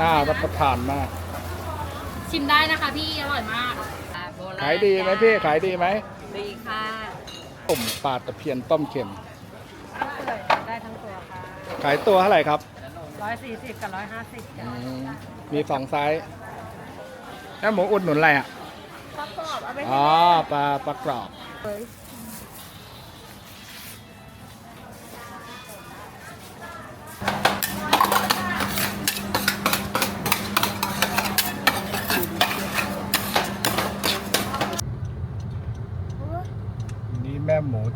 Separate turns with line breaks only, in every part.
น่ารับประทานมาก
ชิมได้นะคะพี่อร่อยมาก
ขายดีไหมพี่ ขายดีไหม
ดีค่ะ
ตุ่มปลาตะเพียนต้มเค็ม
เปื่อยได้ทั้งตัวค่ะ
ขายตัวเท่าไหร่ครับ
ร้อยสี่สิบกับร้อยห้าสิบ
อืมมีสองไซส์แล้วหมูอุดหนุนอะไรอะ
ปลากรอบเอาไป
อ๋อปลาปลากรอบวัน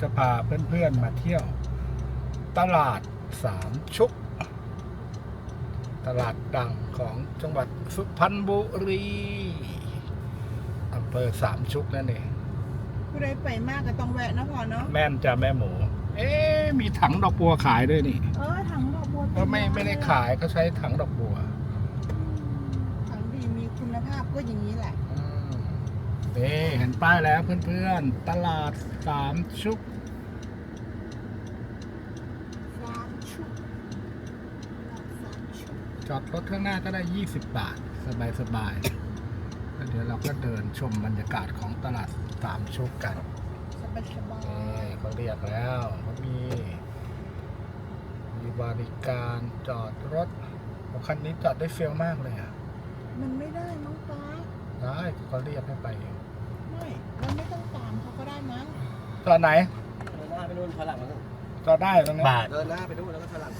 จะพาเพื่อนๆมาเที่ยว ตลาดสามชุก ตลาดดังของจังหวัดสุพรรณบุรีอำเภอสามชุกนั่นเอง
ผู้ใดไปมากก็ต้องแวะนะพอเนาะ
แม่นจะแม่หมู เอ๊ะมีถังดอกบัวขายด้วยนี่
เออถังดอกบัว
ก็ไม่ไม่ได้ขายก็ใช้ถังดอกบัว
ถังดีมีคุณภาพก็อย่างนี้แหละ
อืม นี่เห็นป้ายแล้วเพื่อนๆ ตลาดสามชุก
สามชุดสามชุด
จอดรถข้างหน้าก็ได้ 20 บาท สบายๆแล้วเดี๋ยวเราก็เดินชมบรรยากาศของตลาดสามชุกกัน
สบายสบา
นี่
ย
เขาเรียกแล้วเขามีมีบริการจอดรถโอ้คันนี้จอดได้เฟี้ยวมากเลยอะ
มันไม่ได้มั้งป้า
ได้เขาเรียกให้ไป
ไม่เราไม่ต้องตามเขาก็ได้มั้ง
จอดไหน
เดินหน้าไปนู่นถอยหลังมานู่น
จอดได้ตรงนี้
เดินหน้าไปนู่นแล้วก็ถอยหลัง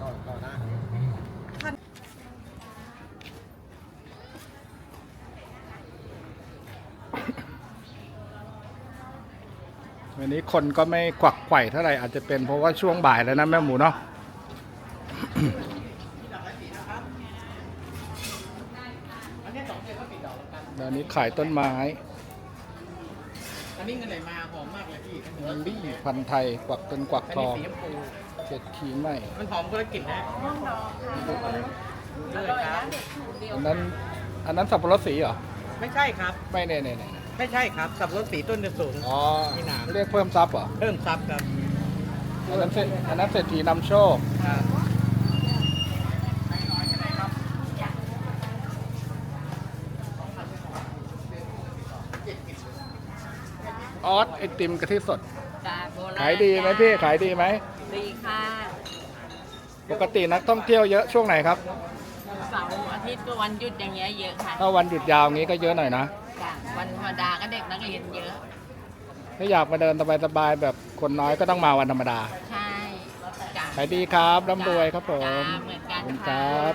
ต่อต่อหน้า
วันนี้คนก็ไม่กวักไขว่เท่าไหร่อาจจะเป็นเพราะว่าช่วงบ่ายแล้วนะแม่หมูเนาะเดี๋ยวนี้ขายต้นไม้
อันนี้เงินไหลมาหอมมากเลยพี่
มันบี้พันธุ์ไทยกวักเป็นกวัก
อัน
ท
นี้
อง
สีชมพู
เจ็ดขีไหม
มันหอมคนละกลิ่นนะเลยครับ
อันนั้นอันนั้นสับปะรดสีเหรอ
ไม่ใช่ครับ
ไม่เนี่ยเนี่ยเนี่ย
ไม่ใช่ครับ สับปะรดสีต้นจะสูง
อ๋อ
มีหนาม
เรียกเพิ่มทรัพย์เหรอ
เพิ่มซับครับ
อันนั้นเศรษอันนั้นเศรษฐีนำโชค
ครับ
ออสไอติมกะทิสด
จ้าโบราณ
ขายดีไหมพี่ ขายดีไหม
ดีค่ะ
ปกตินักท่องเที่ยวเยอะช่วงไหนครับ
เสาร์อาทิตย์ก็วันหยุดอย่างเงี้ยเยอะค่ะ
ถ้าวันหยุดยาวงี้ก็เยอะหน่อยนะ
จ้ะวันธรรมดาก็เด็กนักเรียนเยอะ
ถ้าอยากมาเดินสบายๆแบบคนน้อยก็ต้องมาวันธรรมดา
ใช่จ้ะ
ขายดีครับร่ำรวยครับผม
จ้าเหมือนกัน
ขอบคุณค
ค่ะ
รับ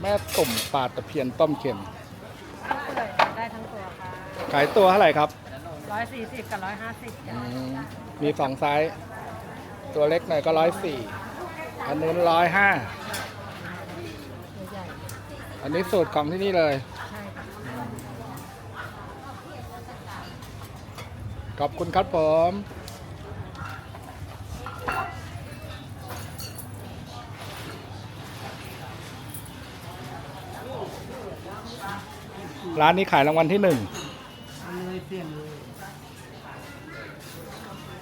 แม่ตุ่มปลาตะเพียนต้มเค็ม
เปื่อยได้ทั้งตัวค่ะ
ขายตัวเท่าไหร่ครับ
ร้อยสี่สิบกับร้อยห้าสิบ
อืมมีสองไซส์ ตัวเล็กหน่อยก็ร้อยสี่ อันนู้นร้อยห้า
ใหญ่
อันนี้สูตรของที่นี่เลย
ใช่ค่ะ
ขอบคุณครับผม ร้านนี้ขายรางวัลที่หนึ่ง
เลยเปลี่ยนเลย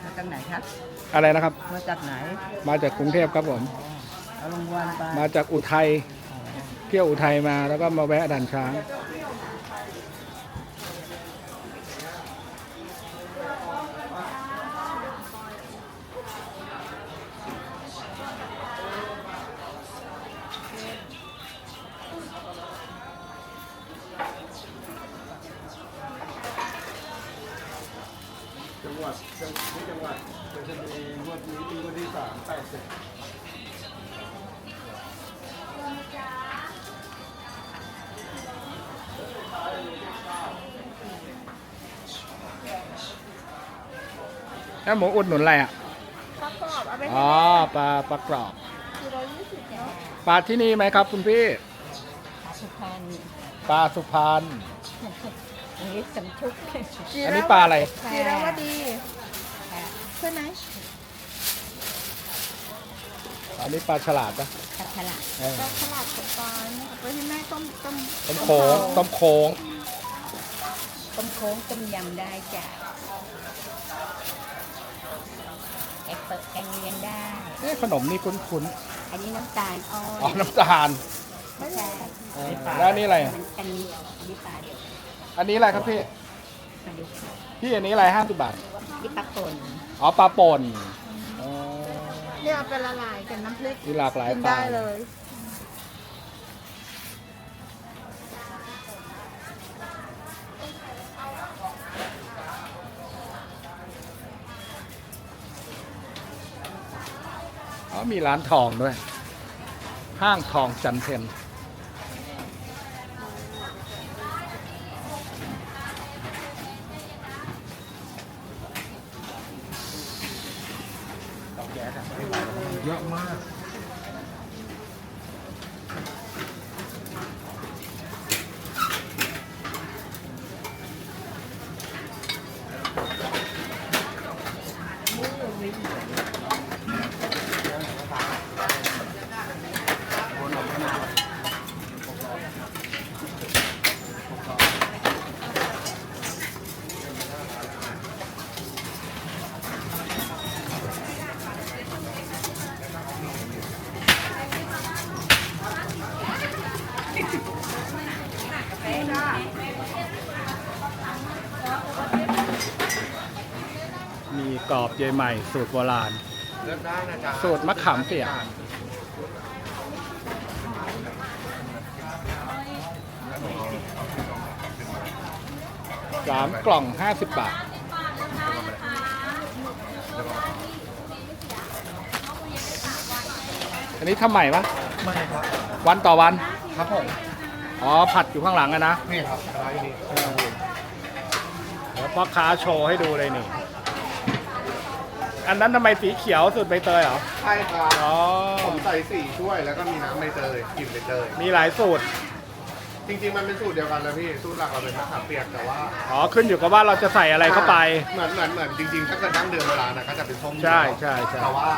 มาจากไหนครับ
อะไรนะครับ
มาจากไหน
มาจากกรุงเทพครับผม
เอารางวัลไป
มาจากอุทัยเที่ยวอุทัยมาแล้วก็มาแวะด่านช้าง
งหวัดที่จังหวัดเป็นชนีงวดนี้เป็นงวดที่สามแปดสิบ
แล้วหมูอุดหนุนอะไรอะ
ปลากรอบเอาไป
อ๋อปลาปลากรอบ
สี่ร้อยยี่สิบเนาะ
ปลาที่นี่ไหมครับ คุณพี่
สุพรรณ
ปลาสุพรรณ
อันนี้สำชุก
อันนี้ปลาอะไร
จีราวดีใช่ไหม
อันนี้ปลาฉลาดปะ
ขัดฉลาด
เออ
ปลาฉลาดกับปลาเนี่ยเอาไปให้แม่ต้มต้ม
ต้มโค้งต้มโค้ง
ต้มโค้งต้มยำได้จ้ะแกงเปิดแกงเลียงได้
เอ๊ะขนมนี่คุ้น
อันนี้น้ำตาลอ้อ
ๆอ๋อยน้ำตาล
ไม่ใช่
เออแล้วอันนี้อะไร
มันอันนี้อันนี้ปลาเดียว
อันนี้อะไรครับพี่
มาดู
พี่อันนี้อะไรห้าสิบบาท
นี่ปลาป่น
อ๋อปลาป่นอ๋อ
เนี่ยเอาไปละลายกับน้ำพริก
มีหลากหลาย
กิน
ปลา
ได้เลย
อ๋อมีร้านทองด้วย ห้างทองจันเพน Thank you. ยายใหม่สูตรโบราณ
เลือกได้นะจ๊ะ
สูตรมะขามเปียกสามกล่องห้าสิบบาท อันนี้ทำใหม่ปะ
ไม่ครับ
วันต่อวัน
ครับผม
อ๋อ ผัดอยู่ข้างหลังอะนะ
นี่ครับร้านนี้
เดี๋ยวพ่อค้าโชว์ให้ดูเลยนี่ อันนั้นทำไมสีเขียวสุดใบเตยเหรอ
ใช่ครับ
อ๋อ
ผมใส่สีช่วยแล้วก็มีน้ำใบเตยกลิ่นใบเตย
มีหลายสูตร
จริง ๆ มันเป็นสูตรเดียวกันเลยพี่สูตรหลักเราเป็นมะขามเปียกแต่ว่า
อ๋อ ขึ้นอยู่กับว่าเราจะใส่อะไรเข้าไป
เหมือนเหมือนเหมือนจริงๆถ้าเกิดดั้งเดิมโบราณนะก็จะเป็นส้ม
ใช่ใช่ใช่
แต่ว่า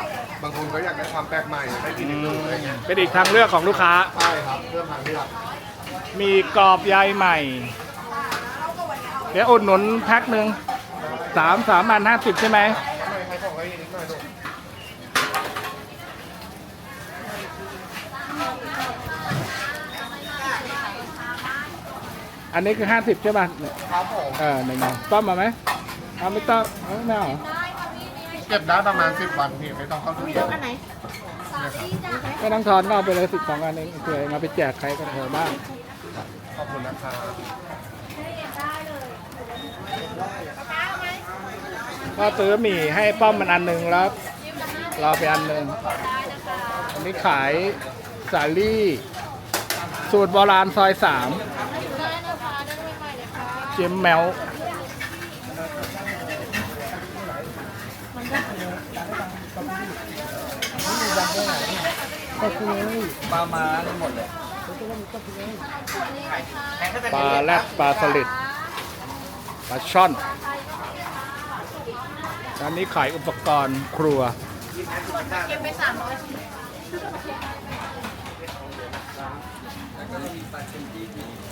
บางคนก็อยากได้ความแปลกใหม่ได้กินอื่นๆอะไรเงี้ย
เป็นอีกทางเลือกของลูกค้า
ใช่ครับเริ่มทางเลือก
มีกรอบใยใหม่ เดี๋ยวอุดหนุนแพ็คหนึ่งสามสามพันห้าสิบใช่ไหม
ไม่ใครของไว้นิดหน่อยลูก
อันนี้คือห้าสิบใช่ป่ะเนี่ย
ครับผม
เออหนึ่งเอาต้มมาไหมเอาไม่ต้องเอาไม่เอาเหรอ
เก็บได้ประมาณ10วันพี่ไม่ต้องเข้าตู้เย็น
อันไหน
ไม่ต้องทอนก็เอาไปเลยสิบสองอันเองเผื่อเอาไปแจกใครก็เถอะบ้าง
ขอบคุณนะครับ
ก็ซื้อหมี่ให้ป้อมมันอันหนึ่งแล้วเราไปอันหนึ่งอันนี้ขายสาลี่ สูตรโบราณซอยสามเจมแมว
ปลามาหมดเลย
ปลาแรดปลาสลิดปลาช่อนอันนี้ขายอุปกรณ์ครัวอัน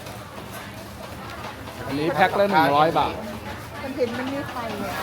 อันนี้แพ็คละหนึ่งร้อยบาท
มันเห็นมันมีไฟเลย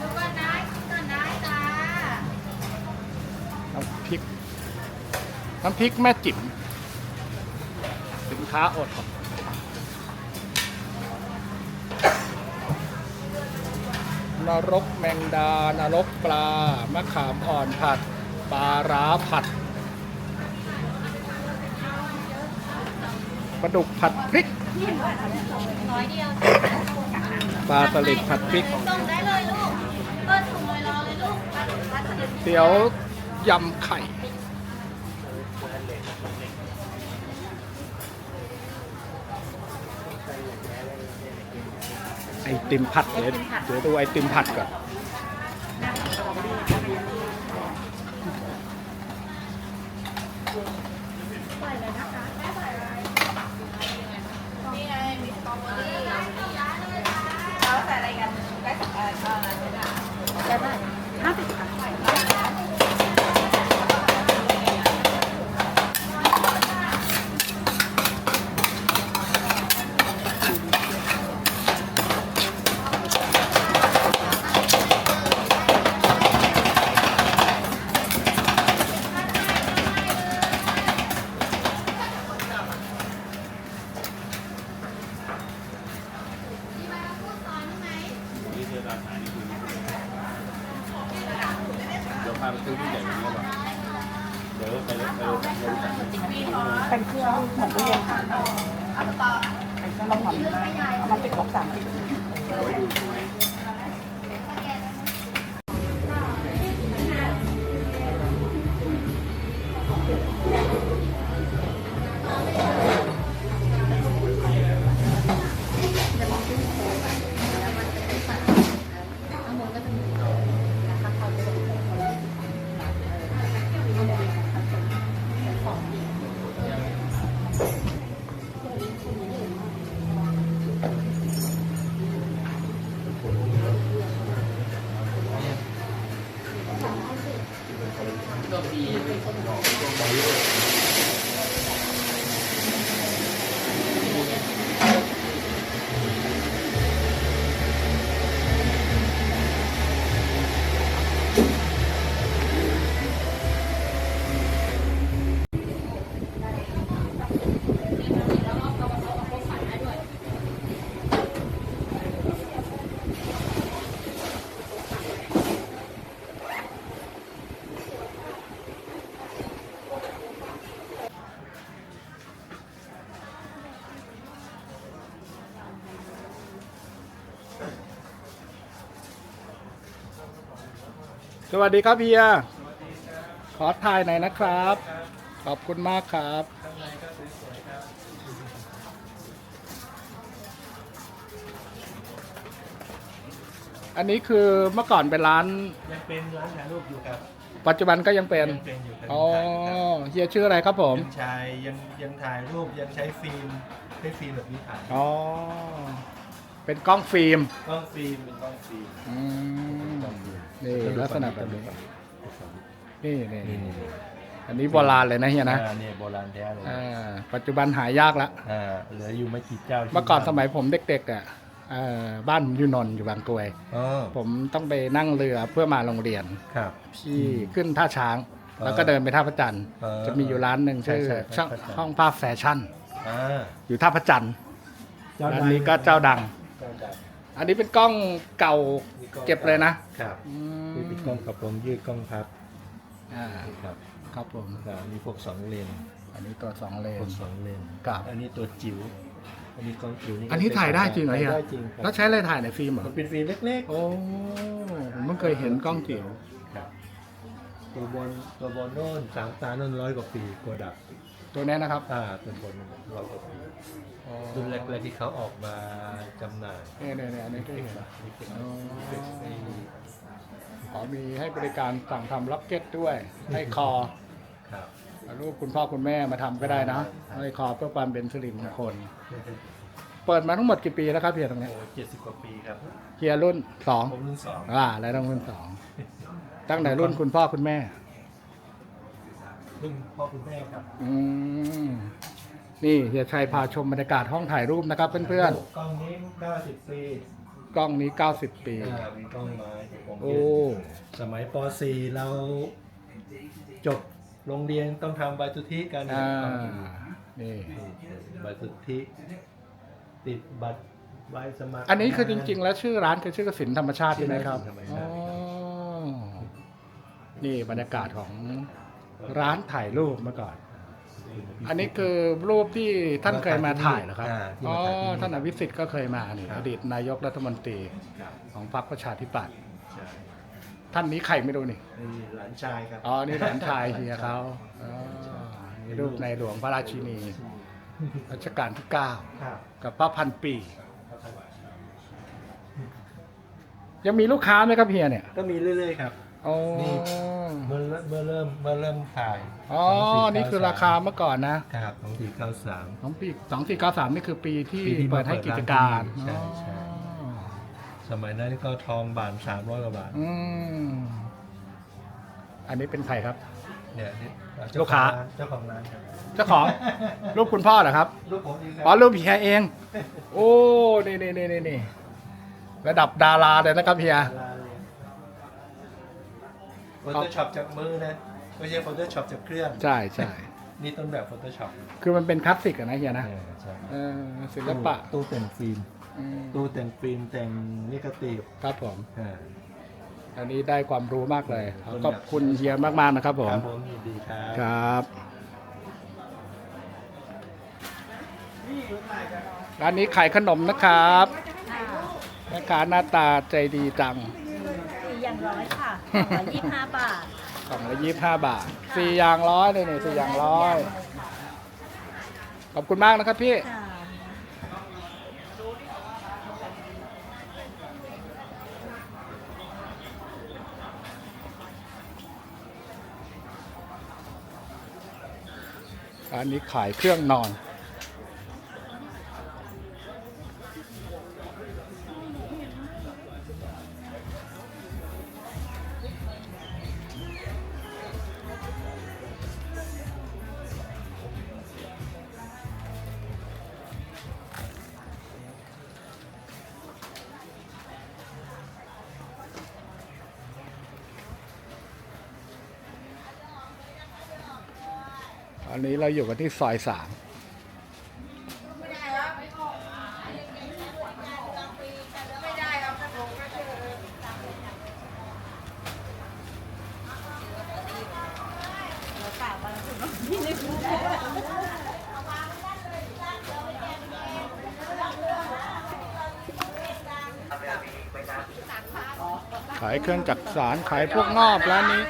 ดูก่อนได้ก่อนได้จ้า
น้ำพ ริก น้ำพริกแม่จิ๋มสินค้าโอดครับนรกแมงดานรกปลามะขามอ่อนผัดปลาร้าผัดปลาดุกผัดพริก
ร้อยเดียว
ปลาสลิดผัดพริก
ส่งได้เลยลูก
เตี๋ยว ยำไข่ ไอติมผัดเดี๋ยวเดี๋ยวดูไอติมผัดก่อน สวัสดีครับเฮียขอถ่ายหน่อยนะครับ ขอบคุณมากครับอันนี้คือเมื่อก่อนเป็นร้าน
ยังเป็นร้านถ่ายรูปอยู่ครับ
ปัจจุบันก็ยังเป็น
ยังเป็นอยู่ครับ
อ๋อเฮียชื่ออะไรครับผม
ยังใช้ยังยังถ่ายรูปยังใช้ฟิล์มใช้ฟิล์มแบบนี้ถ่าย
อ๋อ เป็นกล้องฟิล์ม
กล้องฟิล์มเป็นกล้องฟิล์ม
อืมนี่ลักษณะแบบนี้นี่นี่อันนี้โบราณเลยนะเฮียนะ
อ่าเนี่ยโบราณแท้เลย
อ่าปัจจุบันหายากละ
อ่าเหลืออยู่ไม่กี่เจ้าที่
เมื่อก่อนสมัยผมเด็กๆอะเอ่อบ้านผมอยู่นนท์อยู่บางกรวย
อ๋อ
ผมต้องไปนั่งเรือเพื่อมาโรงเรียน
ครับ
ที่ขึ้นท่าช้าง
ออ
แล้วก็เดินไปท่าพระจันทร์
เออ
จะมีอยู่ร้านหนึ่ง
ใช่
ชื่อ
ใช่
ช่าง
ท่าพระจันทร์
ห้องภาพแฟชั่น
อ่า
อยู่ท่าพระจันทร์ร้านนี้ก็เจ้าดัง
เจ้าดัง
อันนี้เป็นกล้องเก่าเก็บเลยนะครับอืม
นี่เป็นกล้องกระโปรงยืดกล้องพับ
อ่า
ครับ
ครับผม
อ่ามีพวกสองเลน
อันนี้ตัวสองเล
พ
น
วกสองเลน
ครับ
อันนี้ตัวจิ๋วอันนี้กล้องจิ๋วนี่
อันนี้ถ่ายได้จริงเหรอเฮีย
ถ่ายได้จริงค
แล้
รั
ว
บ
ใช้อะไรถ่ายในฟิล์มเหรอ
มันเป็นฟิล์มเล็ก
โอ้ผมเพิ่งเคยเห็นกล้องจิ๋ว
ๆครับ ตัวบนตัวบนโน่นสามตาโน่นร้อยกว่าปีโกดัก
ตัวนี้นะครับ
อ่าตัวบนร้อยกว่าปีรุ่นแรกๆที่เขาออกมาจำหน่าย
เนี่ยเนี่ยเนี่ยอันนี้ก็เห็น
นี่เป็น
อ๋อ
ไอ้
ขอมีให้บริการสั่งทำล็อกเก็ตด้วย ให้คอ
ครับ
เอารูปคุณพ่อคุณแม่มาทำก็ได้นะให้คอเพื่อความเป็นสิริมงคล เปิดมาทั้งหมดกี่ปีแล้วครับเฮียตรงเนี้ย
โอ้เจ็ดสิบกว่าปีครับ
เฮียรุ่นสอง
ผมรุ่นสอง
อ่าแล้วต้องรุ่นสอง ตั้งแต่รุ่นคุณพ่อคุณแม่
รุ่นพ่อคุณแม่ครับ
อืมนี่เฮียชัยพาชมบรรยากาศห้องถ่ายรูปนะครับเพื่อน
กล้องนี้เก้าสิบปี
ๆกล้องนี้ 90 ปี
อ่ามีกล้องไม้ผม
โอ้
สมัยป .4 เราจบโรงเรียนต้องทำใบสุทธิกัน
อ่า นี่
ใบสุทธิติดบัตรใบสมัคร
อันนี้คือจริง ๆ แล้วชื่อร้านคือชื่อกสินธรรมชาติใช่ไหมครับ
ธรรม
อ๋
ชา
อ
ติ
นี่บรรยากาศของร้านถ่ายรูปเมื่อก่อน อันนี้คือรูปที่ท่านเคยมาถ่ายเหรอครับ
อ่าที่
อ๋อ
มาถ่ายที่
ท่านอภิสิทธิ์ก็เคยมานี่
ครับ
อดีตนายกรัฐมนตรี
ครับ
ของพรรคประชาธิปัตย์
ใช่
ท่านนี้ใครไม่รู้นี่
นี่หลานชายครับ
อ๋อ นี่หลานชายเฮียเขาอ๋อมีรูปในหลวงพระราชินีรัชกาลที่
ครับ
9กับพระพันปี ยังมีลูกค้าไหมครับเฮียเนี่ย
ก็มีเรื่อยๆครับ
อ๋อ
นี่ เมื่อเมื่อเริ่มเมื่อเริ่มถ่าย
อ๋อนี่คือราคาเมื่อก่อนนะ
ครับสองสี่เก้าสาม
สองปีสองสี่เก้าสามนี่คือปีที่
ปีที่
เปิดให้กิจการ
ใช่ใช่
อ๋อ
สมัยนั้นก็ทองบาทสามร้อยกว่าบาท
อืมอันนี้เป็นใครครับ
เนี่ยนี่
ลูกค้า
เจ้าของร้านครับ
เจ้าของรูปคุณพ่อเหรอครับ
ลูกผมเองครั
อ๋อรูปเฮียเอง โอ้ นี่นี่นี่นี่นี่ระดับดาราเลยนะครับเฮีย
โฟโต้ ช็อปจากมือนะไม่ใช่โฟโต้ช็อปจากเครื่อง
ใช่ใช่
นี่ต้นแบบโฟโต้ช็อป
คือมันเป็นคลาสสิกอะนะเฮียนะ
ใช่
เออศิลปะ
ตู้แต่งฟิล์ม
อืม
ตู้แต่งฟิล์มแต่งนิกตีฟ
ครับผม
อ่า
อันนี้ได้ความรู้มากเลย ขอบคุณเฮียมากๆนะครับผ
ค
ม
รับผมยินดีครับ
ครับ ร้านนี้ขายขนมนะครับแม่ค้าหน้าตาใจดีจัง
สี่อย่างร้อยค่ะร้อยยี่สิบห้าบาท
กล่องละยี่สิบห้าบาทสี่อย่างร้อยเลยนี่สี่อย่างร้อยขอบคุณมากนะครับพี่
ค่ะ
ร้านนี้ขายเครื่องนอน เราอยู่กันที่ซอยสามขายเครื่องจักสารขายพวกงอบร้านนี้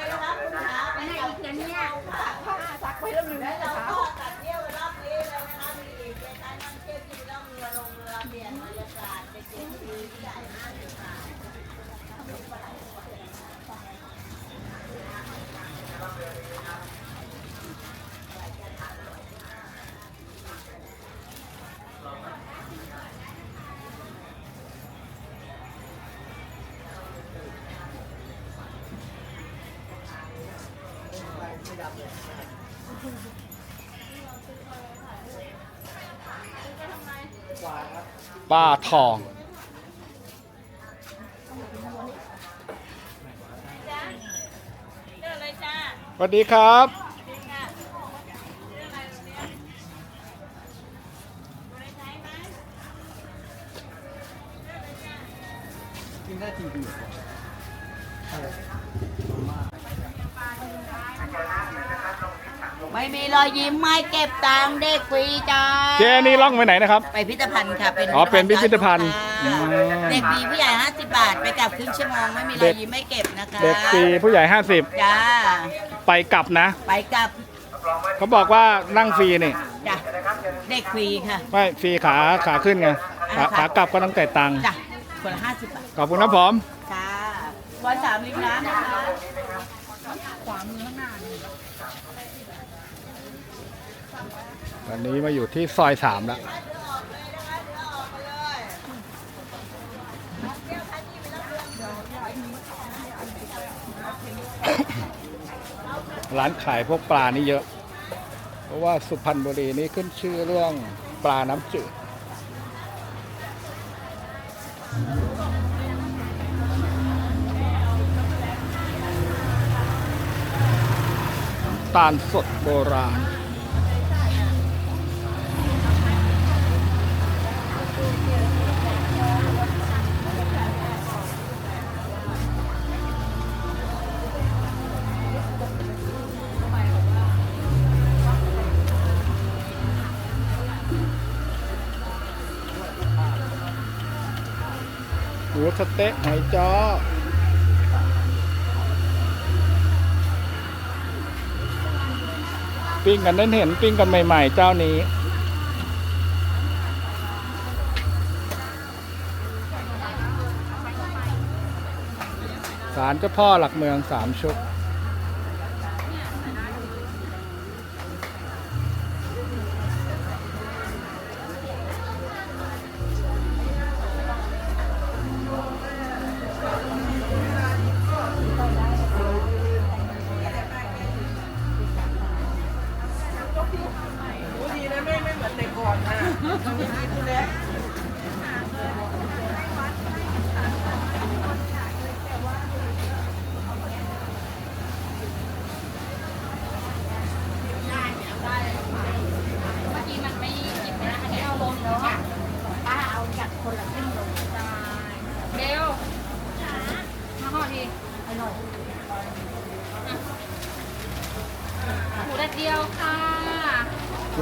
ป้าทอง สวัสดีครับ
รอยยิ้มไม่เก็บตังค์เด็กฟรีจ้า
เจนี่ล่องไปไหนนะครับ
ไปพิพิธภัณฑ์ค่ะเป็น
อ๋อเป็นพิพิธภัณฑ์
ค่ะ
อืม
เด็กฟรีผู้ใหญ่50 บาท ไปกลับครึ่งชั่วโมงไม่มีรอยยิ้มไม่เก็บนะคะ
เด็กฟรีผู้ใหญ่
จ้า
50 ไปกลับนะ
ไปกลับ
เขาบอกว่านั่งฟรีนี่
จ้ะเด็กฟรีค่ะ
ไม่ฟรีขาขาขึ้นไงขาขากลับก็ต้องจ่ายตังค์
จ้ะคนละ50บาท
ขอบคุณครับผม
ค่ะร้อยสามริมน้ำนะคะ
วันนี้มาอยู่ที่ซอยสามแล้วร้านขายพวกปลานี่เยอะ เพราะว่าสุพรรณบุรีนี่ขึ้นชื่อเรื่องปลาน้ำจืด ตาลสดโบราณ หมูสะเต๊ะหอยจ้อ ปิ้งกันได้เห็นปิ้งกันใหม่ ๆ เจ้านี้ศาลเจ้าพ่อหลักเมืองสามชุก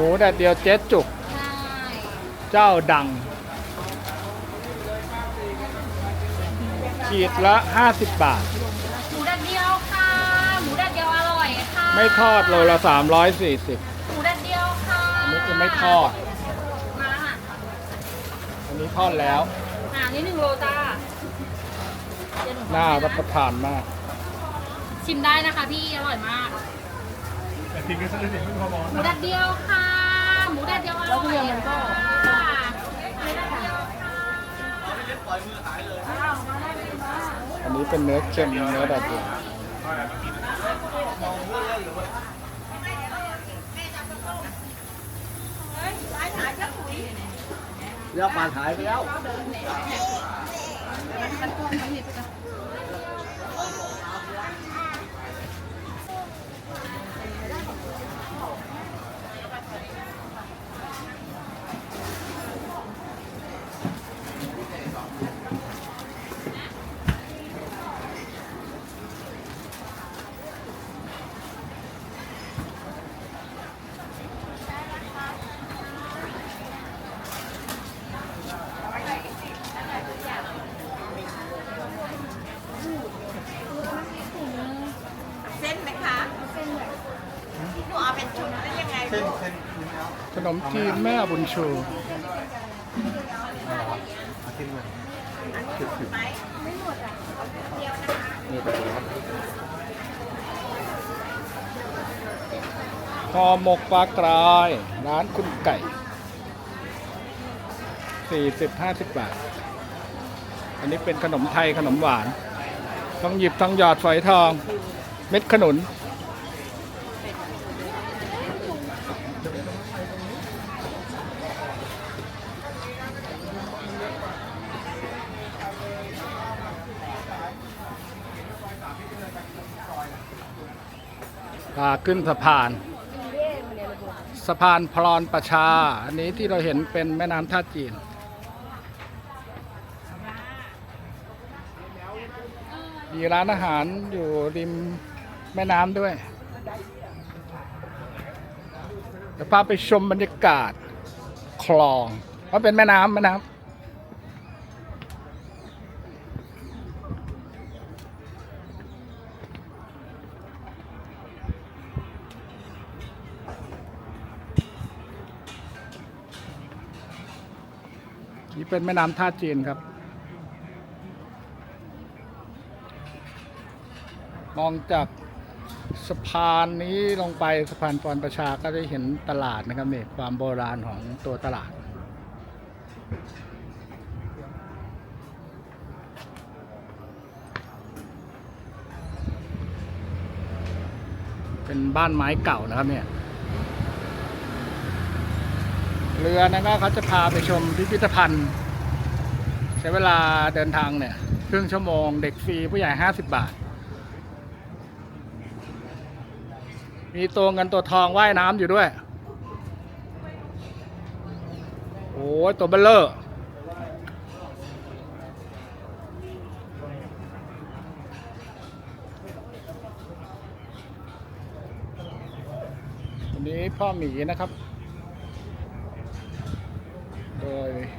มูแด
ดเดียว
เจ๊จุก
ใช่
เจ้าดัง ขีดละ 50 บาท
หมูแดดเดียวค่ะ หมูแดดเดียวอร่อยค่ะ
ไม่ทอดโลละ 340
หมูแดดเดียวค่ะ
อันนี้จะไม่ทอด
มาแล้วค่ะ
อันนี้ทอดแล้ว
อ่านี่หนึ่งโลจ้าเดี๋ยวห
น่า
ทำให้ะ
รับประทานมาก
ชิมได้นะคะพี่อร่อยมาก หมูแดดเดียวค่ะ หมูแดดเดียวอร่อยค่ะหมูแดดเดียวค่ะ
อันนี้เป็นเนื้อเค็มเนื้อแดดเดียว
เลี้ยวปลาหายไปแล้ว
เส้นไหมคะหนูเอาเป็นชุดได้ยังไงลูก
ขนมจีนแม่บุญชูห่อหมกปลากราย ร้านคุณไก่ 40 50 บาท อันนี้เป็นขนมไทยขนมหวานต้องหยิบต้งหยอดฝอยทอง เม็ดขนุน ขึ้นสะพาน สะพานพรอนประชา อันนี้ที่เราเห็นเป็นแม่น้ำท่าจีน มีร้านอาหารอยู่ริมแม่น้ำด้วยเดี๋ยวพาไปชมบรรยากาศคลองเพราะเป็นแม่น้ำแม่น้ำ เป็นแม่น้ำท่าจีนครับ มองจากสะพานนี้ลงไปสะพานปอนประชาก็ได้เห็นตลาดนะครับเนี่ยความโบราณของตัวตลาด เป็นบ้านไม้เก่านะครับเนี่ยเรือนะครับเขาจะพาไปชมพิพิธภัณฑ์ ใช้เวลาเดินทางเนี่ยครึ่งชั่วโมงเด็กฟรีผู้ใหญ่ 50 บาท มีตัวเงินตัวทองว่ายน้ำอยู่ด้วย โอ้ตัวเบลเลอร์วันนี้พ่อหมีนะครับ โดย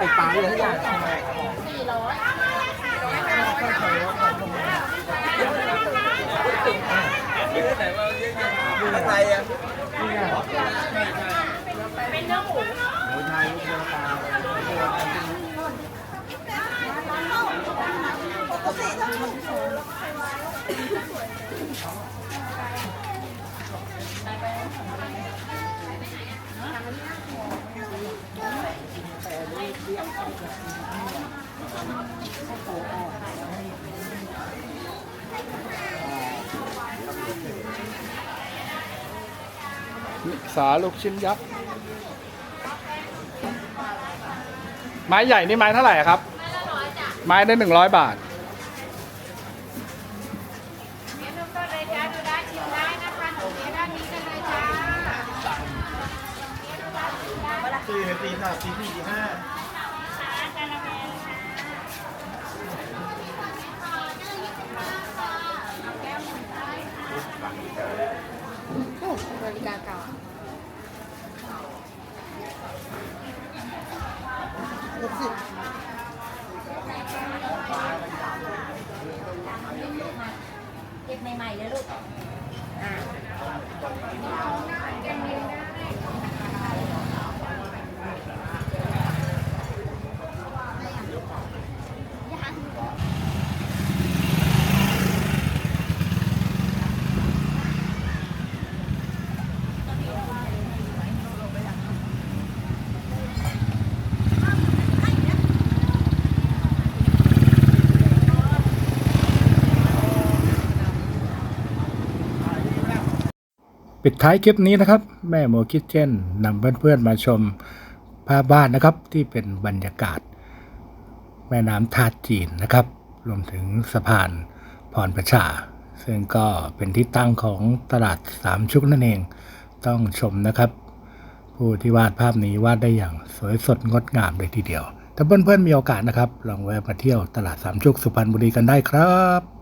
เลยทุกอย่าง
อะไรอ่ะ
ส าลูกชิ้นยักษ์ไม้ใหญ่นี่ไม้เท่าไหร่อะครับไม้ได้หนึ่งร้อยบาท
เมนูก็เลยจ้าดูได้ชิมได้นะคะหนูเดี๋ยวด้านนี้กันเลยจ้า
สี่สี่ห้าสี่สี่ห้า
นาฬิกาเก่าเก็บใหม่ๆเลยลูก อ่า
ปิดท้ายคลิปนี้นะครับ แม่โมคิทเช่นนำเพื่อนๆมาชมภาพบ้านนะครับ ที่เป็นบรรยากาศ แม่น้ำท่าจีนนะครับ รวมถึงสะพานพรประชา ซึ่งก็เป็นที่ตั้งของตลาดสามชุกนั่นเองต้องชมนะครับ ผู้ที่วาดภาพนี้วาดได้อย่างสวยสดงดงามเลยทีเดียว ถ้าเพื่อนๆมีโอกาสนะครับ ลองแวะมาเที่ยวตลาดสามชุกสุพรรณบุรีกันได้ครับ